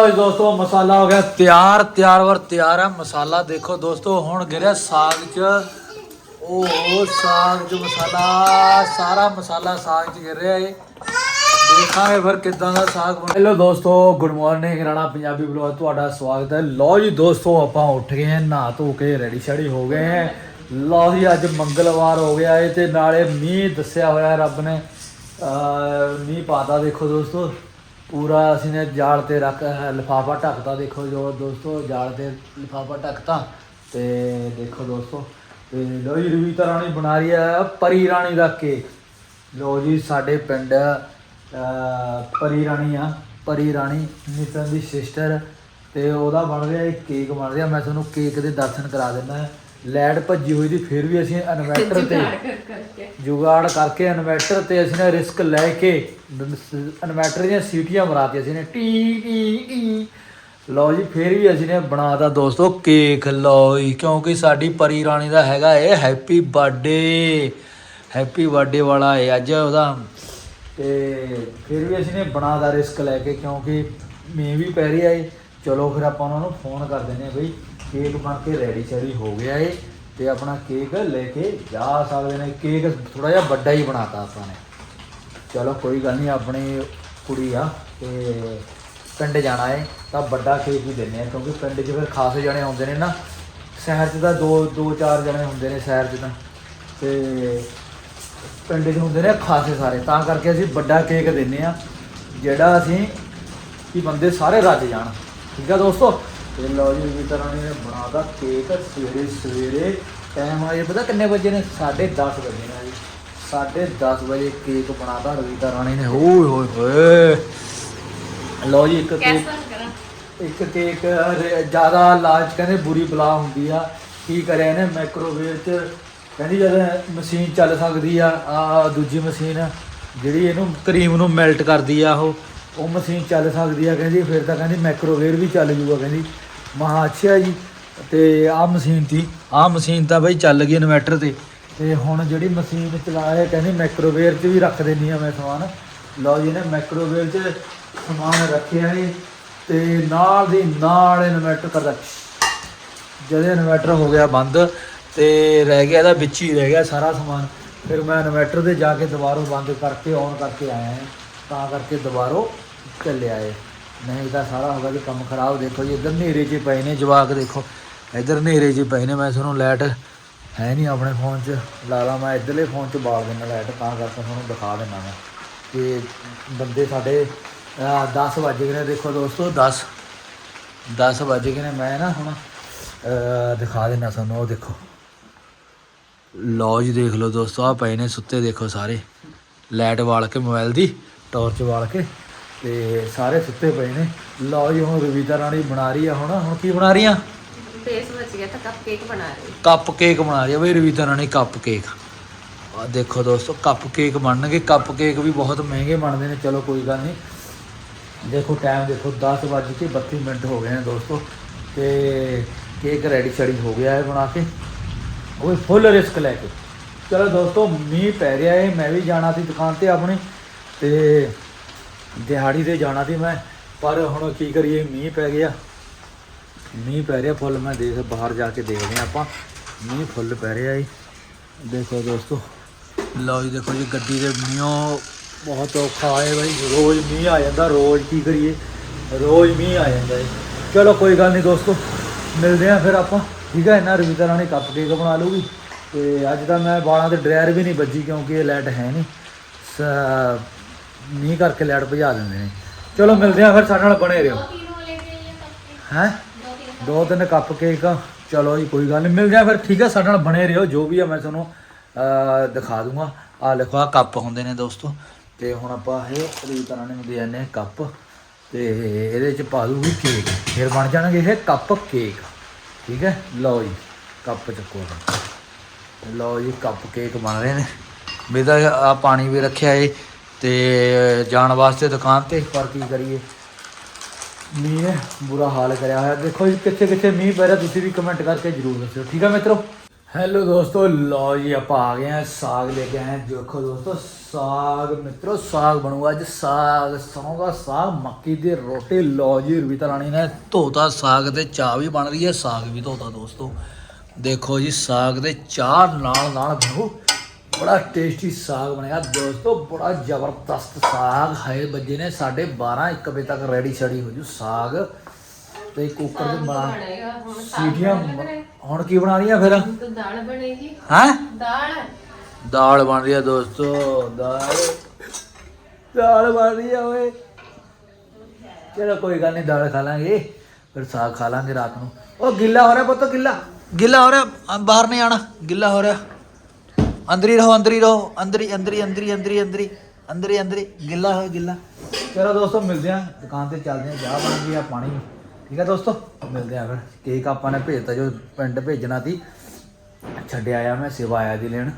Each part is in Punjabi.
ਲਓ ਦੋਸਤੋ, ਮਸਾਲਾ ਹੋ ਗਿਆ ਤਿਆਰ ਤਿਆਰ ਵਰ ਤਿਆਰ ਹੈ ਮਸਾਲਾ ਦੇਖੋ ਦੋਸਤੋ, ਹੁਣ ਗਿਰਿਆ ਸਾਗ 'ਚ। ਉਹ ਸਾਗ 'ਚ ਮਸਾਲਾ, ਸਾਰਾ ਮਸਾਲਾ ਸਾਗ 'ਚ ਗਿਰ ਰਿਹਾ ਏ। ਦੇਖਾਂਗੇ ਫਿਰ ਕਿੱਦਾਂ ਦਾ ਸਾਗ ਬਣ ਹੈਲੋ ਦੋਸਤੋ, good morning Rana Punjabi blog ਤੁਹਾਡਾ ਸਵਾਗਤ ਹੈ। ਲਓ ਜੀ ਦੋਸਤੋ, ਆਪਾਂ ਉੱਠ ਗਏ ਹਾਂ, ਨਹਾ ਧੋ ਕੇ ਰੈਡੀ ਸ਼ੈਡੀ ਹੋ ਗਏ ਹਾਂ। ਲਓ ਜੀ, ਅੱਜ ਮੰਗਲਵਾਰ ਹੋ ਗਿਆ ਏ ਤੇ ਨਾਲੇ ਮੀਂਹ ਦੱਸਿਆ ਹੋਇਆ ਰੱਬ ਨੇ। ਅਹ ਮੀਂਹ ਪਾਤਾ ਦੇਖੋ ਦੋਸਤੋ। ਪੂਰਾ ਅਸੀਂ ਨੇ ਜਾਲ ਤੇ ਰੱਖ ਲਿਫਾਫਾ ਢੱਕਤਾ, ਦੇਖੋ ਜੋ ਦੋਸਤੋ, ਜਾਲ ਤੇ ਲਿਫਾਫਾ ਢੱਕਤਾ ਤੇ ਦੇਖੋ ਦੋਸਤੋ, ਤੇ ਲੋ ਜੀ ਰਵੀਤਾ ਰਾਣੀ ਬਣਾ ਰਹੀ ਹੈ ਪਰੀ ਰਾਣੀ ਦਾ ਕੇਕ। ਲੋ ਜੀ, ਸਾਡੇ ਪਿੰਡ ਪਰੀ ਰਾਣੀ ਆ, ਪਰੀ ਰਾਣੀ ਨਿਤਨ ਦੀ ਸਿਸਟਰ ਤੇ ਉਹਦਾ ਬਣ ਰਿਹਾ ਇੱਕ ਕੇਕ ਬਣ ਰਿਹਾ। ਮੈਂ ਤੁਹਾਨੂੰ ਕੇਕ ਦੇ ਦਰਸ਼ਨ ਕਰਾ ਦਿੰਦਾ। ਲੈਟ ਭੱਜੀ ਹੋਈ ਦੀ ਫਿਰ ਵੀ ਅਸੀਂ ਇਨਵਰਟਰ ਤੇ ਜੁਗਾੜ ਕਰਕੇ। ਇਨਵਰਟਰ ਤੇ ਅਸੀਂ ਨੇ ਰਿਸਕ ਲੈ ਕੇ ਇਨਵਰਟਰ ਦੀਆਂ ਸੀਟੀਆਂ ਮਰਾਤੀਆਂ ਅਸੀਂ ਨੇ। ਟੀ ਟੀ ਟੀ। ਲਓ ਜੀ ਫਿਰ ਵੀ ਅਸੀਂ ਨੇ ਬਣਾਤਾ ਦੋਸਤੋ ਕੇਕ। ਲਓ ਜੀ ਕਿਉਂਕਿ ਸਾਡੀ ਪਰੀ ਰਾਣੀ ਦਾ ਹੈਗਾ ਇਹ ਹੈਪੀ ਬਰਥਡੇ। ਹੈਪੀ ਬਰਥਡੇ ਵਾਲਾ ਹੈ ਅੱਜ ਉਹਦਾ। ਤੇ ਫਿਰ ਵੀ ਅਸੀਂ ਨੇ ਬਣਾਦਾ ਰਿਸਕ ਲੈ ਕੇ ਕਿਉਂਕਿ ਮੀਂਹ ਵੀ ਪੈ ਰਿਹਾ ਏ। ਚਲੋ ਫਿਰ ਆਪਾਂ ਉਹਨਾਂ ਨੂੰ ਫੋਨ ਕਰ ਦਿੰਦੇ ਆ ਬਈ। ਕੇਕ ਬਣ ਕੇ ਰੈਡੀ ਸ਼ੈਡੀ ਹੋ ਗਿਆ ਏ ਤੇ ਆਪਣਾ ਕੇਕ ਲੈ ਕੇ ਜਾ ਸਕਦੇ ਨੇ। ਕੇਕ ਥੋੜਾ ਜਿਹਾ ਵੱਡਾ ਹੀ ਬਣਾਤਾ ਆਪਾਂ ਨੇ। ਚਲੋ ਕੋਈ ਗੱਲ ਨਹੀਂ, ਆਪਣੀ ਕੁੜੀ ਆ ਤੇ ਪਿੰਡ ਜਾਣਾ ਏ, ਤਾਂ ਵੱਡਾ ਕੇਕ ਹੀ ਦਿੰਨੇ ਆ, ਕਿਉਂਕਿ ਪਿੰਡ 'ਚ ਫਿਰ ਖਾਸ ਜਣੇ ਆਉਂਦੇ ਨੇ ਨਾ। ਸ਼ਹਿਰ 'ਚ ਤਾਂ ਦੋ ਦੋ, ਚਾਰ ਜਣੇ ਹੁੰਦੇ ਨੇ ਸ਼ਹਿਰ 'ਚ ਤਾਂ। ਤੇ ਪਿੰਡ 'ਚ ਹੁੰਦੇ ਨੇ ਖਾਸੇ ਸਾਰੇ, ਤਾਂ ਕਰਕੇ ਅਸੀਂ ਵੱਡਾ ਕੇਕ ਦਿੰਨੇ ਆ, ਜਿਹੜਾ ਅਸੀਂ ਕਿ ਬੰਦੇ ਸਾਰੇ ਰੱਜ ਜਾਣ। ਠੀਕ ਆ ਦੋਸਤੋ? ਤੇ ਲਓ ਜੀ ਵੀ ਤਰ੍ਹਾਂ ਨੇ ਬਣਾਦਾ ਕੇਕ ਸਵੇਰੇ ਸਵੇਰੇ ਟਾਈਮ ਆ ਇਹ ਪਤਾ ਕਿੰਨੇ ਵਜੇ ਨੇ? 10:30 ਵਜੇ ਨੇ ਜੀ। 10:30 ਵਜੇ ਕੇਕ ਬਣਾਦਾ ਰਵੀਤਾ ਰਾਣੀ ਨੇ। ਓਏ ਹੋਏ ਹੋਏ ਲਓ ਜੀ ਇੱਕ ਕੇਕ ਇੱਕ ਕੇਕ ਜ਼ਿਆਦਾ ਲਾਜ ਕਹਿੰਦੇ ਬੁਰੀ ਬਲਾ ਹੁੰਦੀ ਆ। ਕੀ ਕਰਿਆ ਇਹਨੇ? ਮਾਈਕ੍ਰੋਵੇਵ ਚ ਕਹਿੰਦੀ ਜਦ ਮਸ਼ੀਨ ਚੱਲ ਸਕਦੀ ਆ ਆ ਦੂਜੀ ਮਸ਼ੀਨ ਜਿਹੜੀ ਇਹਨੂੰ ਕਰੀਮ ਨੂੰ ਮੈਲਟ ਕਰਦੀ ਆ ਉਹ ਉਹ ਮਸ਼ੀਨ ਚੱਲ ਸਕਦੀ ਆ ਕਹਿੰਦੀ। ਫਿਰ ਤਾਂ ਕਹਿੰਦੀ ਮਾਈਕ੍ਰੋਵੇਵ ਵੀ ਚੱਲ ਜੂਗਾ ਕਹਿੰਦੀ। ਮਹਾ ਅੱਛਾ ਜੀ। ਤੇ ਆਹ ਮਸ਼ੀਨ ਤੀ ਆਹ ਮਸ਼ੀਨ ਤਾਂ ਬਈ ਚੱਲ ਗਈ ਇਨਵਰਟਰ ਤੇ। ਤੇ ਹੁਣ ਜਿਹੜੀ ਮਸ਼ੀਨ ਚਲਾਇਆ ਕਹਿੰਦੀ ਮਾਈਕ੍ਰੋਵੇਵ 'ਚ ਵੀ ਰੱਖ ਦਿੰਨੀ ਆ ਮੈਂ ਸਮਾਨ। ਲਓ ਜੀ ਨੇ ਮਾਈਕ੍ਰੋਵੇਵ 'ਚ ਸਮਾਨ ਰੱਖਿਆ ਏ ਤੇ ਨਾਲ ਦੀ ਨਾਲ ਇਨਵਰਟਰ ਕਰਦਾ ਜਦੋਂ ਇਨਵਰਟਰ ਹੋ ਗਿਆ ਬੰਦ, ਤੇ ਰਹਿ ਗਿਆ ਇਹਦਾ ਵਿੱਚ ਹੀ ਰਹਿ ਗਿਆ ਸਾਰਾ ਸਮਾਨ। ਫਿਰ ਮੈਂ ਇਨਵਰਟਰ ਤੇ ਜਾ ਕੇ ਦੁਬਾਰਾ ਬੰਦ ਕਰਕੇ ਔਨ ਕਰਕੇ ਆਇਆ ਹਾਂ। ਤਾਂ ਕਰਕੇ ਦੁਬਾਰਾ ਚੱਲਿਆ ਏ ਨਹੀਂ ਤਾਂ ਸਾਰਾ ਹੋਗਾ ਜੀ ਕੰਮ ਖਰਾਬ। ਦੇਖੋ ਜੀ, ਇੱਧਰ ਹਨੇਰੇ 'ਚ ਪਏ ਨੇ, ਜਵਾਕ ਦੇਖੋ। ਇੱਧਰ ਹਨੇਰੇ 'ਚ ਪਏ ਨੇ, ਮੈਂ ਤੁਹਾਨੂੰ ਲਾਈਟ ਹੈ ਨਹੀਂ ਆਪਣੇ ਫੋਨ 'ਚ। ਲਾ ਲਾ, ਮੈਂ ਇੱਧਰਲੇ ਫੋਨ 'ਚ ਬਾਲ ਦਿੰਦਾ ਲਾਈਟ, ਤਾਂ ਕਰਕੇ ਤੁਹਾਨੂੰ ਦਿਖਾ ਦਿੰਦਾ ਮੈਂ। ਕਿ ਬੰਦੇ ਸਾਡੇ 10 ਵਜੇ ਗਏ ਨੇ, ਦੇਖੋ ਦੋਸਤੋ 10 10 ਵਜੇ ਗਏ ਨੇ, ਮੈਂ ਨਾ ਹੁਣ ਦਿਖਾ ਦਿੰਦਾ ਤੁਹਾਨੂੰ, ਉਹ ਦੇਖੋ। ਲਓ ਦੇਖ ਲਓ ਦੋਸਤੋ ਆ ਪਏ ਨੇ, ਸੁੱਤੇ ਦੇਖੋ ਸਾਰੇ। ਲਾਈਟ ਵਾਲ ਕੇ ਮੋਬਾਈਲ ਦੀ, ਟਾਰਚ ਵਾਲ ਕੇ। ਤੇ ਸਾਰੇ ਸੁੱਤੇ ਪਏ ਨੇ। ਲਓ ਜੀ ਹੁਣ ਰਵੀਤਾ ਰਾਣੀ ਬਣਾ ਰਹੀ ਆ ਹੁਣ। ਹੁਣ ਕੀ ਬਣਾ ਰਹੀ ਆ? ਸਪੇਸ ਬਚ ਗਿਆ ਤਾਂ ਕੱਪ ਕੇਕ ਬਣਾ ਰਹੀ। ਕੱਪ ਬਣਾ ਰਹੀ ਆ ਬਈ ਰਵੀਤਾ ਰਾਣੀ ਕੱਪ ਕੇਕ। ਆ ਦੇਖੋ ਦੋਸਤੋ ਕੱਪ ਕੇਕ ਬਣਨਗੇ। ਕੱਪ ਕੇਕ ਵੀ ਬਹੁਤ ਮਹਿੰਗੇ ਬਣਦੇ ਨੇ ਚਲੋ ਕੋਈ ਗੱਲ ਨਹੀਂ। ਦੇਖੋ ਟਾਈਮ ਦੇਖੋ 10:32 ਮਿੰਟ ਹੋ ਗਏ ਨੇ ਦੋਸਤੋ। ਤੇ ਕੇਕ ਰੈਡੀ ਛੜੀ ਹੋ ਗਿਆ ਹੈ ਬਣਾ ਕੇ। ਉਹ ਫੁੱਲ ਰਿਸਕ ਲੈ ਕੇ। ਚਲੋ ਦੋਸਤੋ ਮੀਂਹ ਪੈ ਰਿਹਾ ਹੈ ਮੈਂ ਵੀ ਜਾਣਾ ਸੀ ਦੁਕਾਨ ਤੇ ਆਪਣੀ। ਤੇ ਦਿਹਾੜੀ ਤੇ ਜਾਣਾ ਸੀ ਮੈਂ, ਪਰ ਹੁਣ ਕੀ ਕਰੀਏ, ਮੀਂਹ ਪੈ ਗਿਆ। ਮੀਂਹ ਪੈ ਰਿਹਾ, ਫੁੱਲ ਮੈਂ ਦੇਖ, ਬਾਹਰ ਜਾ ਕੇ ਦੇਖਦੇ ਹਾਂ ਆਪਾਂ। ਮੀਂਹ ਫੁੱਲ ਪੈ ਰਿਹਾ ਜੀ। ਦੇਖੋ ਦੋਸਤੋ, ਲਓ ਜੀ, ਦੇਖੋ ਜੀ, ਗੱਡੀ ਦੇ ਮੀਂਹੋਂ ਬਹੁਤ ਔਖਾ ਹੈ ਬਾਈ। ਰੋਜ਼ ਮੀਂਹ ਆ ਜਾਂਦਾ, ਰੋਜ਼ ਕੀ ਕਰੀਏ? ਰੋਜ਼ ਮੀਂਹ ਆ ਜਾਂਦਾ ਹੈ ਚਲੋ ਕੋਈ ਗੱਲ ਨਹੀਂ ਦੋਸਤੋ, ਮਿਲਦੇ ਆ ਫਿਰ ਆਪਾਂ। ਠੀਕ ਹੈ, ਇਹਨਾਂ ਰਵਿਤਾ ਰਾਣੀ ਕੱਪ ਕੇਕ ਬਣਾ ਲੂਗੀ ਤੇ ਅੱਜ ਤਾਂ ਮੈਂ ਵਾਲਾਂ ਤੇ ਡਰਾਇਰ ਵੀ ਨਹੀਂ ਵੱਜੀ, ਕਿਉਂਕਿ ਇਹ ਲਾਈਟ ਹੈ ਨਹੀਂ। ਸ- ਮੀਂਹ ਕਰਕੇ ਲੈਟ ਭਜਾ ਦਿੰਦੇ ਨੇ। ਚਲੋ ਮਿਲਦੇ ਆ ਫਿਰ ਸਾਡੇ ਨਾਲ ਬਣੇ ਰਹੋ। ਹੈ? ਦੋ ਤਿੰਨ ਕੱਪ ਕੇਕ। ਚਲੋ ਜੀ, ਕੋਈ ਗੱਲ ਨਹੀਂ ਮਿਲਦੇ ਜਾ ਫਿਰ। ਠੀਕ ਹੈ, ਸਾਡੇ ਨਾਲ ਬਣੇ ਰਹੋ। ਜੋ ਵੀ ਆ, ਮੈਂ ਤੁਹਾਨੂੰ ਦਿਖਾ ਦੂੰਗਾ। ਆ ਲਿਖੋ ਆ ਕੱਪ ਹੁੰਦੇ ਨੇ ਦੋਸਤੋ। ਤੇ ਹੁਣ ਆਪਾਂ ਇਹ ਤਰੀ ਤਰ੍ਹਾਂ ਨੇ ਦੇ ਜਾਂਦੇ ਹਾਂ ਕੱਪ। ਤੇ ਇਹਦੇ ਚ ਪਾ ਦੂਗੀ ਕੇਕ। ਫਿਰ ਬਣ ਜਾਣਗੇ ਇਹ ਕੱਪ ਕੇਕ। ਠੀਕ ਹੈ? ਲਓ ਜੀ, ਕੱਪ ਚੱਕੋ ਲਓ ਜੀ, ਕੱਪ ਕੇਕ ਬਣ ਰਹੇ ਨੇ। ਵੀ ਤਾਂ ਆ ਪਾਣੀ ਵੀ ਰੱਖਿਆ ਏ। ਤੇ ਜਾਣ ਵਾਸਤੇ ਦੁਕਾਨ ਤੇ ਪਰ ਕੀ ਕਰੀਏ? ਮੀਂਹ ਨੇ ਬੁਰਾ ਹਾਲ ਕਰਿਆ ਹੋਇਆ। ਦੇਖੋ ਜੀ ਕਿੱਥੇ ਕਿੱਥੇ ਮੀਂਹ ਪੈ ਰਿਹਾ ਤੁਸੀਂ ਵੀ ਕਮੈਂਟ ਕਰਕੇ ਜਰੂਰ ਦੱਸਿਓ। ਠੀਕ ਆ ਮਿੱਤਰੋ? ਹੈਲੋ ਦੋਸਤੋ ਲਓ ਜੀ ਆਪਾਂ ਆ ਗਏ ਆ ਸਾਗ ਲੈ ਕੇ ਆਏ ਹਾਂ। ਦੇਖੋ ਦੋਸਤੋ ਸਾਗ ਮਿੱਤਰੋ ਸਾਗ ਬਣੂਗਾ ਅੱਜ ਸਾਗ ਸਰੋਂ ਸਾਗ ਮੱਕੀ ਦੀ ਰੋਟੀ। ਲਓ ਜੀ ਰਵੀਤਾ ਰਾਣੀ ਨੇ ਧੋਤਾ ਸਾਗ ਤੇ ਚਾਹ ਵੀ ਬਣ ਰਹੀ ਹੈ। ਸਾਗ ਵੀ ਧੋਤਾ ਦੋਸਤੋ। ਦੇਖੋ ਜੀ ਸਾਗ ਦੇ ਚਾਹ ਨਾਲ ਨਾਲ ਬਣੂ। ਬੜਾ ਟੇਸਟੀ ਸਾਗ ਬਣਿਆ। ਦੋਸਤੋ ਬੜਾ ਜ਼ਬਰਦਸਤ ਸਾਗ ਹੈ। ਬੱਜੇ ਨੇ 12:30 1 ਵਜੇ ਤੱਕ ਰੈਡੀ ਛੜੀ ਹੋ ਜੂ ਸਾਗ। ਤੇ ਕੁੱਕਰ ਦੇ ਬਣਾ ਸੀਟੀਆਂ ਹੁਣ ਕੀ ਬਣਾ ਰਹੀਆਂ ਫਿਰ ਦਾਲ ਬਣੇਗੀ। ਹੈਂ? ਦਾਲ। ਦਾਲ ਬਣ ਰਹੀ ਹੈ ਦੋਸਤੋ ਦਾਲ। ਦਾਲ ਬਣ ਰਹੀ ਹੈ ਓਏ। ਚਲੋ ਕੋਈ ਗੱਲ ਨਹੀਂ ਦਾਲ ਖਾ ਲਾਂਗੇ। ਫਿਰ ਸਾਗ ਖਾ ਲਾਂਗੇ ਰਾਤ ਨੂੰ। ਉਹ ਗਿੱਲਾ ਹੋ ਰਿਹਾ ਪੁੱਤ ਗਿੱਲਾ। ਗਿੱਲਾ ਹੋ ਰਿਹਾ ਬਾਹਰ ਨਹੀਂ ਆਣਾ ਗਿੱਲਾ ਹੋ ਰਿਹਾ। ਅੰਦਰ ਹੀ ਰਹੋ, ਅੰਦਰ ਹੀ ਰਹੋ, ਅੰਦਰ ਹੀ ਅੰਦਰ ਹੀ ਅੰਦਰ ਹੀ ਅੰਦਰ ਹੀ ਅੰਦਰ ਹੀ ਅੰਦਰ ਹੀ ਅੰਦਰ ਹੀ ਗਿੱਲਾ ਹੋਇਆ, ਗਿੱਲਾ। ਚਲੋ ਦੋਸਤੋ, ਮਿਲਦੇ ਆਂ ਦੁਕਾਨ ਤੇ ਚੱਲਦੇ ਆਂ ਚਾਹ ਬਣ ਗਈ ਆ, ਪਾਣੀ। ਠੀਕ ਹੈ ਦੋਸਤੋ, ਮਿਲਦੇ ਆਂ ਫਿਰ। ਕੇਕ ਆਪਾਂ ਨੇ ਭੇਜਤਾ ਜੋ ਪਿੰਡ ਭੇਜਣਾ ਸੀ। ਛੱਡਿਆ ਆ ਮੈਂ, ਸੇਵਾ ਆਇਆ ਦੀ ਲੈਣ।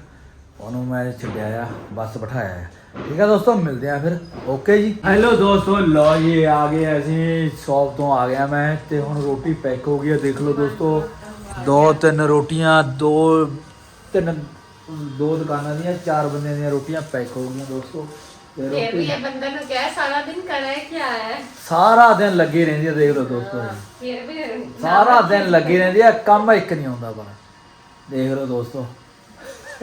ਉਹਨੂੰ ਮੈਂ ਛੱਡਿਆ ਆ, ਬੱਸ ਬਿਠਾਇਆ ਆ। ਠੀਕ ਆ ਦੋਸਤੋ, ਮਿਲਦੇ ਆ ਫਿਰ। ਓਕੇ ਜੀ। ਹੈਲੋ ਦੋਸਤੋ ਲੋ ਜੀ ਆ ਗਏ ਅਸੀਂ, ਸ਼ੌਪ ਤੋਂ ਆ ਗਿਆ ਮੈਂ, ਤੇ ਹੁਣ ਰੋਟੀ ਪੈਕ ਹੋ ਗਈ ਆ, ਦੇਖ ਲਓ ਦੋਸਤੋ। ਦੋ ਤਿੰਨ ਰੋਟੀਆਂ, ਦੋ ਤਿੰਨ ਦੋ ਦੁਕਾਨਾਂ ਦੀਆਂ ਚਾਰ ਬੰਦਿਆਂ ਦੀਆਂ ਰੋਟੀਆਂ ਪੈਕ ਹੋ ਗਈਆਂ ਦੋਸਤੋ। ਤੇ ਵੀ ਰੋਟੀ ਇਹ ਬੰਦਾ ਨੂੰ ਕਿਹਾ ਸਾਰਾ ਦਿਨ ਕਰੇ ਕੀ ਹੈ? ਸਾਰਾ ਦਿਨ ਲੱਗੀ ਰਹਿੰਦੀ ਆ ਦੇਖ ਲਓ ਦੋਸਤੋ। ਫਿਰ ਵੀ ਸਾਰਾ ਦਿਨ ਲੱਗੀ ਰਹਿੰਦੀ ਆ ਕੰਮ ਇੱਕ ਨਹੀਂ ਆਉਂਦਾ ਬਣਾ ਦੇਖ ਲਓ ਦੋਸਤੋ।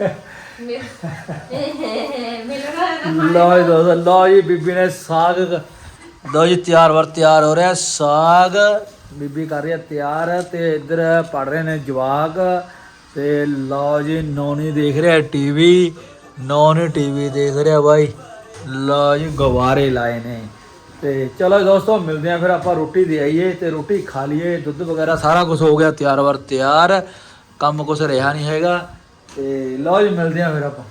ਮਿਲਣਾ ਲਓ ਜੀ ਦੋਸਤੋ ਲਓ ਜੀ ਬੀਬੀ ਨੇ ਸਾਗ ਲਓ ਜੀ ਤਿਆਰ ਵਰ ਤਿਆਰ ਹੋ ਰਿਹਾ ਸਾਗ ਬੀਬੀ ਕਰ ਰਹੀ ਹੈ ਤਿਆਰ ਤੇ ਇੱਧਰ ਪੜ ਰਹੇ ਨੇ ਜਵਾਕ। ਤੇ ਲਓ ਜੀ, ਨੌਨੀ ਦੇਖ ਰਿਹਾ ਟੀਵੀ ਨੌਨੀ ਟੀਵੀ ਦੇਖ ਰਿਹਾ ਬਾਈ। ਲਓ ਜੀ, ਗਵਾਰੇ ਲਾਏ ਨੇ। ਤੇ ਚਲੋ ਦੋਸਤੋ, ਮਿਲਦੇ ਆ ਫਿਰ ਆਪਾਂ ਰੋਟੀ ਦੇ ਆਈਏ ਤੇ ਰੋਟੀ ਖਾ ਲਈਏ, ਦੁੱਧ ਵਗੈਰਾ ਸਾਰਾ ਕੁਝ ਹੋ ਗਿਆ, ਤਿਆਰ ਵਰ ਤਿਆਰ। ਕੰਮ ਕੁਝ ਰਿਹਾ ਨਹੀਂ ਹੈਗਾ। ਤੇ ਲਓ ਜੀ, ਮਿਲਦੇ ਆ ਫਿਰ ਆਪਾਂ।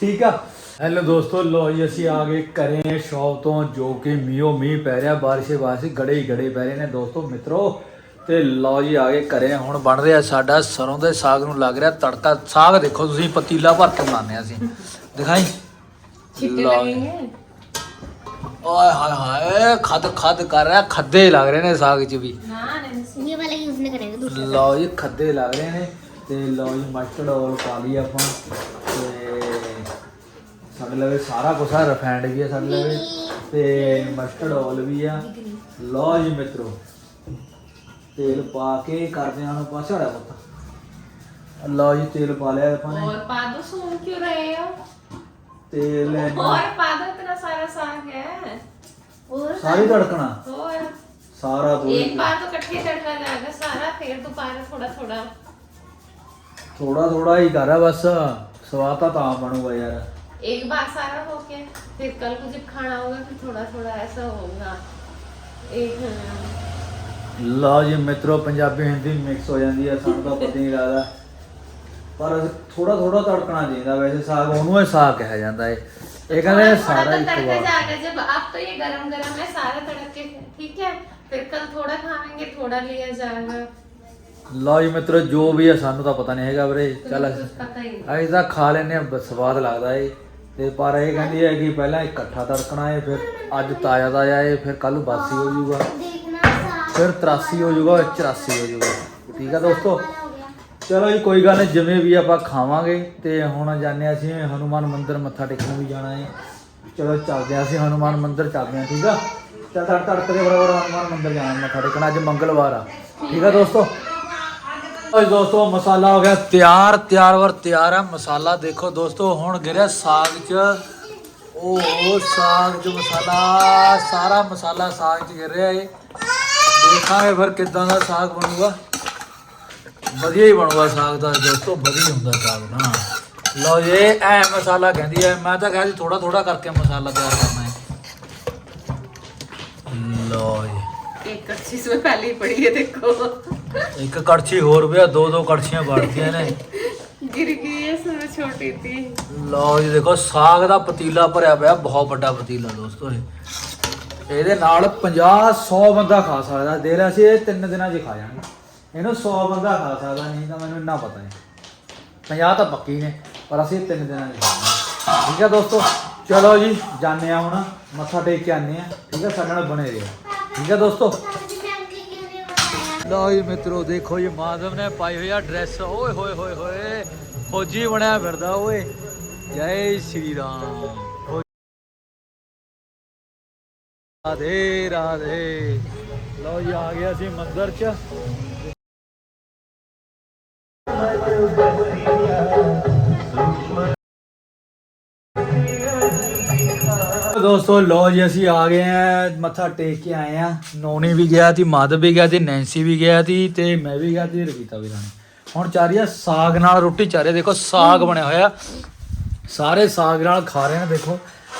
ਠੀਕ ਆ? ਹੈਲੋ ਦੋਸਤੋ ਲੋ ਜੀ, ਅਸੀਂ ਆ ਗਏ ਘਰੇ, ਸ਼ੌਪ ਤੋਂ ਜੋ ਕਿ ਮੀਓ ਮੀਂਹ ਪੈ ਰਿਹਾ ਬਾਰਿਸ਼ੇ ਬਾਰਿਸ਼ ਗੜੇ ਹੀ ਗੜੇ ਪੈ ਰਹੇ ਨੇ। ਦੋਸਤੋ, ਮਿੱਤਰੋ ਤੇ ਲਓ ਜੀ ਆ ਗਏ ਘਰੇ ਹੁਣ ਬਣ ਰਿਹਾ ਸਾਡਾ ਸਰੋਂ ਦੇ ਸਾਗ ਨੂੰ ਲੱਗ ਰਿਹਾ ਤੜਕਾ। ਸਾਗ ਦੇਖੋ ਤੁਸੀਂ ਪਤੀਲਾ ਭਰ ਕੇ ਬਣਾਉਂਦੇ ਆ ਅਸੀਂ। ਦਿਖਾਈ? ਲਓ ਜੀ। ਓਏ ਹਾਏ ਖਦ ਖਦ ਕਰ ਰਿਹਾ ਖੱਦੇ ਲੱਗ ਰਹੇ ਨੇ ਸਾਗ 'ਚ ਵੀ। ये वाला यूज नहीं करेंगे दूसरा ਲਓ ਜੀ ਖੱਦੇ ਲੱਗ ਰਹੇ ਨੇ। ਤੇ ਲਓ ਜੀ ਮਸਟਰਡ ਪਾ ਲਈ ਆਪਾਂ। ਤੇ ਸਾਡੇ ਲਵੇ ਸਾਰਾ ਕੁਛ ਆ ਵੀ ਆ ਸਾਡੇ ਲਵੇ। ਤੇ ਮਸਟਰਡ ਆਇਲ ਵੀ ਆ। ਲਓ ਜੀ ਮਿੱਤਰੋ ਤੇਲ ਪਾ ਕੇ ਕਰਦੇ ਹਾਂ ਹੁਣ ਪਾਸੇ ਹੜਾ ਪੁੱਤ ਲਓ ਜੀ ਤੇਲ ਪਾ ਲਿਆ ਆਪਾਂ ਨੇ और पादो सुन क्यों रहे हो ਤੇਲ ਲੈਣਾ और पादो इतना सारा साग है और ਸਾਰੀ ਤੜਕਣਾ और ਸਾਰਾ एक ਥੋੜੀ बार तो इकट्ठे तड़का जाएगा सारा फिर दोबारा थोड़ा थोड़ा ਥੋੜਾ ਥੋੜਾ ਹੀ ਕਰ ਆ ਬਸ ਸਵਾਦ ਤਾਂ ਤਾਂ ਬਣੂਗਾ ਯਾਰ एक बार सारा हो के फिर कल को जब खाना होगा फिर थोड़ा थोड़ा ऐसा होगा एक हम्म, ਲਓ ਜੀ ਮਿੱਤਰੋ ਪੰਜਾਬੀ ਹਿੰਦੀ ਮਿਕਸ ਹੋ ਜਾਂਦੀ ਹੈ ਸਾਨੂੰ ਤਾਂ ਪਤਾ ਹੀ ਨਹੀਂ ਲੱਗਦਾ ਪਰ ਥੋੜਾ ਥੋੜਾ ਤੜਕਣਾ ਚਾਹੀਦਾ ਵੈਸੇ ਸਾਗ ਉਹਨੂੰ ਹੀ ਸਾਗ ਕਿਹਾ ਜਾਂਦਾ ਹੈ ਇਹ ਕਹਿੰਦੇ थोड़ा ਸਾਰਾ तो ਇੱਕ तड़का ਵਾਰ जाएगा जब अब तो ये गरम गरम है सारा तड़के ठीक है फिर कल थोड़ा खाएंगे थोड़ा लिया जाएगा ਲਓ ਜੀ ਮਿੱਤਰੋ ਜੋ ਵੀ ਹੈ ਸਾਨੂੰ ਤਾਂ ਪਤਾ ਨਹੀਂ ਹੈਗਾ ਵੀਰੇ ਚੱਲ कुछ पता ही नहीं ਅਸੀਂ ਤਾਂ ਖਾ ਲੈਨੇ ਆ ਸਵਾਦ ਲੱਗਦਾ ਏ ਤੇ ਪਰ ਇਹ ਕਹਿੰਦੀ ਹੈ ਕਿ ਪਹਿਲਾਂ ਇਕੱਠਾ ਤੜਕਣਾ ਏ ਫਿਰ ਅੱਜ ਤਾਜ਼ਾ ਤਾਜ਼ਾ ਏ ਫਿਰ ਕੱਲ ਬਾਸੀ ਹੋ ਜਾਊਗਾ देखना साग ਫਿਰ 83 ਹੋ ਜਾਊਗਾ 84 ਹੋ ਜਾਊਗਾ। ਠੀਕ ਆ ਦੋਸਤੋ? ਚਲੋ ਜੀ, ਕੋਈ ਗੱਲ ਨਹੀਂ, ਜਿਵੇਂ ਵੀ ਆਪਾਂ ਖਾਵਾਂਗੇ ਤੇ ਹੁਣ ਜਾਣੇ ਅਸੀਂ ਹਨੂਮਾਨ ਮੰਦਰ ਮੱਥਾ ਟੇਕਣ ਵੀ ਜਾਣਾ ਹੈ। ਚਲੋ ਚੱਲਦੇ ਆ ਅਸੀਂ ਹਨੂਮਾਨ ਮੰਦਰ, ਚੱਲਦੇ ਆ ਠੀਕ ਆ? ਚੱਲ ਤੜ ਤੜ ਕੇ ਬਰਾਬਰ ਹਨੂਮਾਨ ਮੰਦਰ ਜਾਣਾ ਮੱਥਾ ਟੇਕਣਾ, ਅੱਜ ਮੰਗਲਵਾਰ ਆ। ਠੀਕ ਆ ਦੋਸਤੋ? ਅੱਜ ਦੋਸਤੋ, ਮਸਾਲਾ ਹੋ ਗਿਆ ਤਿਆਰ ਤਿਆਰ ਵਰ ਤਿਆਰ ਆ। ਮਸਾਲਾ ਦੇਖੋ ਦੋਸਤੋ, ਹੁਣ ਗਿਰਿਆ ਸਾਗ ਚ। ਉਹ ਸਾਗ ਜੋ ਮਸਾਲਾ, ਸਾਰਾ ਮਸਾਲਾ ਸਾਗ ਚ ਗਿਰ ਰਿਹਾ ਏ। ਦੇਖਾਂਗੇ ਫਿਰ ਕਿਦਾਂ ਦਾ ਸਾਗ ਬਣੂਗਾ। ਵਧੀਆ ਹੀ ਬਣੂਗਾ ਸਾਗ ਦਾ ਦੋਸਤੋ ਵਧੀਆ ਹੁੰਦਾ ਸਾਗ ਨਾ। ਲਓ ਜੀ ਐ ਮਸਾਲਾ ਕਹਿੰਦੀ ਐ ਮੈਂ ਤਾਂ ਕਹਿੰਦੀ ਥੋੜਾ ਥੋੜਾ ਕਰਕੇ ਮਸਾਲਾ ਤਿਆਰ ਕਰਨਾ ਹੈ। ਲਓ ਜੀ। ਇੱਕ ਕੜਛੀ ਸਵੇ ਪਹਿਲੀ ਪੜੀ ਹੈ ਦੇਖੋ। ਇੱਕ ਕੜਛੀ ਹੋਰ ਵੀ ਦੋ ਦੋ ਕੜਛੀਆਂ ਵੜਦੀਆਂ ਨੇ। ਗਿਰ ਗਈ ਐ ਸਵੇ ਛੋਟੀ ਸੀ ਲਓ ਜੀ ਦੇਖੋ ਸਾਗ ਦਾ ਪਤੀਲਾ ਭਰਿਆ ਪਿਆ ਬਹੁਤ ਵੱਡਾ ਪਤੀਲਾ ਦੋਸਤੋ ਇਹ। ਇਹਦੇ ਨਾਲ 50 100 ਬੰਦਾ ਖਾ ਸਕਦਾ। ਦੇ ਲੈ, ਅਸੀਂ ਇਹ ਤਿੰਨ ਦਿਨਾਂ 'ਚ ਖਾ ਜਾਣਗੇ। ਇਹਨੂੰ 100 ਬੰਦਾ ਖਾ ਸਕਦਾ, ਨਹੀਂ ਤਾਂ ਮੈਨੂੰ ਇੰਨਾ ਪਤਾ ਨਹੀਂ। 50 ਤਾਂ ਪੱਕੀ ਨੇ, ਪਰ ਅਸੀਂ ਤਿੰਨ ਦਿਨਾਂ 'ਚ ਖਾਣਾ ਠੀਕ ਹੈ ਦੋਸਤੋ? ਚਲੋ ਜੀ ਜਾਣੇ ਆ ਹੁਣ। ਮੱਥਾ ਟੇਕ ਕੇ ਆਨੇ ਆ ਠੀਕ ਹੈ ਸਾਡੇ ਨਾਲ ਬਣੇ ਰਹੋ। ਠੀਕ ਹੈ ਦੋਸਤੋ? ਲਓ ਜੀ ਮਿੱਤਰੋ, ਦੇਖੋ ਜੀ, ਮਾਧਵ ਨੇ ਪਾਈ ਹੋਈ ਆ ਡਰੈਸ। ਓਏ ਹੋਏ ਹੋਏ ਹੋਏ। ਫੌਜੀ ਬਣਿਆ ਫਿਰਦਾ ਓਏ। ਜੈ ਸ਼੍ਰੀ ਰਾਮ। ਰਾਧੇ ਰਾਧੇ। ਲਓ ਜੀ, ਆ ਗਿਆ ਅਸੀਂ ਮੰਦਿਰ ਚ। ਦੋਸਤੋ ਲੋ ਜੀ, ਅਸੀਂ ਆ ਗਏ ਆ, ਮੱਥਾ ਟੇਕ ਕੇ ਆਏ ਆ। ਨੋਨੀ ਵੀ ਗਿਆ ਸੀ, ਮਾਧਵ ਵੀ ਗਿਆ ਸੀ, ਨੈਂਸੀ ਵੀ ਗਿਆ ਸੀ ਤੇ ਮੈਂ ਵੀ ਗਿਆ ਸੀ, ਰਵੀਤਾ ਵੀ ਰਾਣੀ ਹੁਣ ਚਾਰੀਆ ਸਾਗ ਨਾਲ ਰੋਟੀ ਚਾਰੇ ਦੇਖੋ, ਸਾਗ ਬਣਿਆ ਹੋਇਆ। ਸਾਰੇ ਸਾਗ ਨਾਲ ਖਾ ਰਹੇ ਨੇ ਦੇਖੋ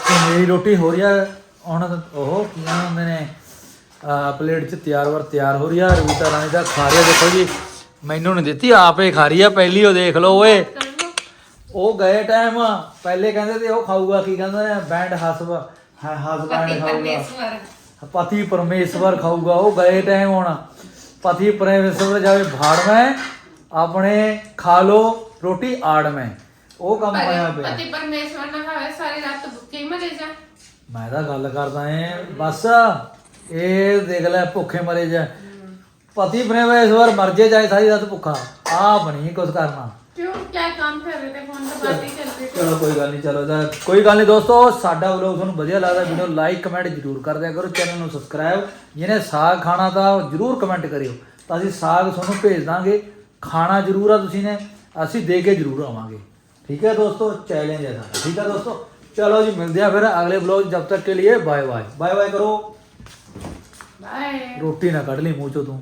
ਤੇ ਮੇਰੀ ਰੋਟੀ ਹੋ ਰਹੀ ਆ। ਹੁਣ ਉਹ ਕੀ ਕਹਿੰਦੇ ਨੇ? ਆ ਪਲੇਟ 'ਚ ਤਿਆਰ ਵਰ ਤਿਆਰ ਹੋ ਰਹੀ ਆ ਰਵੀਤਾ ਰਾਣੀ ਦਾ ਖਾ ਰਹੀ ਦੇਖੋ ਜੀ। ਮੈਨੂੰ ਨਹੀਂ ਦਿੱਤੀ ਆਪੇ ਖਾ ਰਹੀ ਆ ਪਹਿਲੀ ਉਹ ਦੇਖ ਲਓ ਓਏ। ਉਹ ਗਏ ਟਾਈਮ ਪਹਿਲੇ ਕਹਿੰਦੇ ਤੇ ਉਹ ਖਾਊਗਾ ਕੀ ਕਹਿੰਦੇ ਨੇ? ਬੈਂਡ ਹਸਬ ਹਸਬੈਂਡ ਖਾਊਗਾ। ਪਤੀ ਪਰਮੇਸ਼ਵਰ ਖਾਊਗਾ ਉਹ ਗਏ ਟਾਈਮ ਹੁਣ। ਪਤੀ ਪਰਮੇਸ਼ਵਰ ਜਾਵੇ ਭਾੜ ਮੈਂ ਆਪਣੇ ਖਾ ਲੋ ਰੋਟੀ ਆੜ ਮੈਂ। ਉਹ ਕੰਮ ਹੋਇਆ ਪਿਆ। ਪਤੀ ਪਰਮੇਸ਼ਵਰ ਨਾ ਖਾਵੇ ਸਾਰੀ ਰਾਤ ਭੁੱਖੇ ਹੀ ਮਰੇ ਜਾ ਮੈਂ ਤਾਂ ਗੱਲ ਕਰਦਾ ਏ ਬਸ ਇਹ ਦੇਖ ਲੈ ਭੁੱਖੇ ਮਰੇ ਜਾ ਪਤੀ ਪਰਮੇਸ਼ਵਰ ਮਰ ਜੇ ਜਾਏ ਸਾਰੀ ਰਾਤ ਭੁੱਖਾ ਆ ਬਣੀ ਕੁਝ ਕਰਨਾ क्यों क्या काम कर रहे थे फोन पे बातें चल रही थी ਚਲੋ ਕੋਈ ਗੱਲ ਨਹੀਂ ਚਲੋ ਤਾਂ ਕੋਈ ਗੱਲ ਨਹੀਂ ਦੋਸਤੋ ਸਾਡਾ ਵਲੋਗ ਤੁਹਾਨੂੰ ਵਧੀਆ ਲੱਗਦਾ ਵੀਡੀਓ ਲਾਈਕ ਕਮੈਂਟ ਜਰੂਰ ਕਰ ਦਿਆ ਕਰੋ ਚੈਨਲ ਨੂੰ ਸਬਸਕ੍ਰਾਈਬ ਜਿਹਨੇ ਸਾਗ ਖਾਣਾ ਤਾਂ ਜਰੂਰ ਕਮੈਂਟ ਕਰਿਓ ਤਾਂ ਅਸੀਂ ਸਾਗ ਤੁਹਾਨੂੰ ਭੇਜ ਦਾਂਗੇ ਖਾਣਾ ਜਰੂਰ ਆ ਤੁਸੀਂ ਨੇ ਅਸੀਂ ਦੇ ਕੇ ਜਰੂਰ ਆਵਾਂਗੇ ਠੀਕ ਹੈ ਦੋਸਤੋ ਚੈਲੰਜ ਹੈ ਸਾਡਾ ਠੀਕ ਹੈ ਦੋਸਤੋ चलो जी मिलते हैं फिर अगले ब्लॉग जब तक के लिए बाय बाय बाय बाय करो बाय रोटी ना कट ली मुँह चो तू